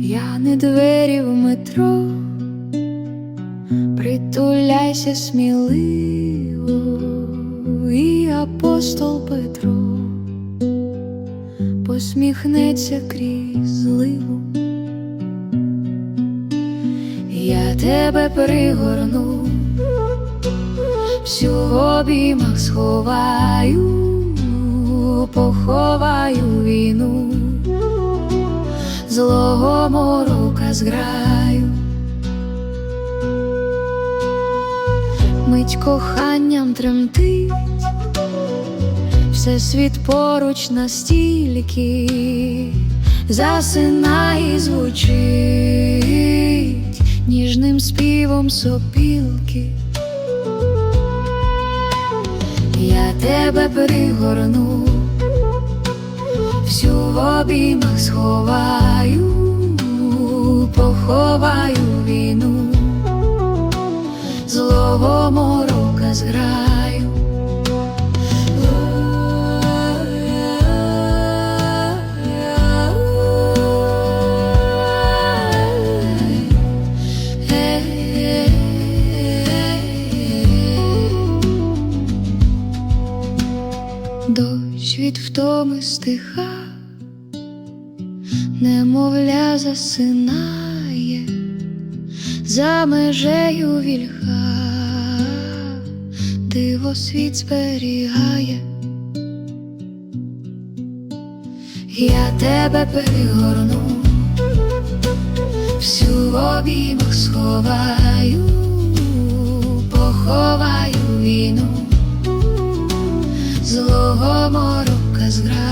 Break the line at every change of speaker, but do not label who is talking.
Я не двері в метро, притуляйся сміливо, і апостол Петро посміхнеться крізь зливу. Я тебе пригорну, всю в обіймах сховаю, поховаю війну, злого морока зграю. Мить коханням тремтить, все світ поруч настільки засинає і звучить ніжним співом сопілки. Я тебе в обіймах сховаю, поховаю війну, злого морока зграю. Дощ від втоми стиха, немовля засинає за межею вільха, диво світ зберігає. Я тебе перегорну, всю в обіймах сховаю, поховаю війну, злого морока зграю.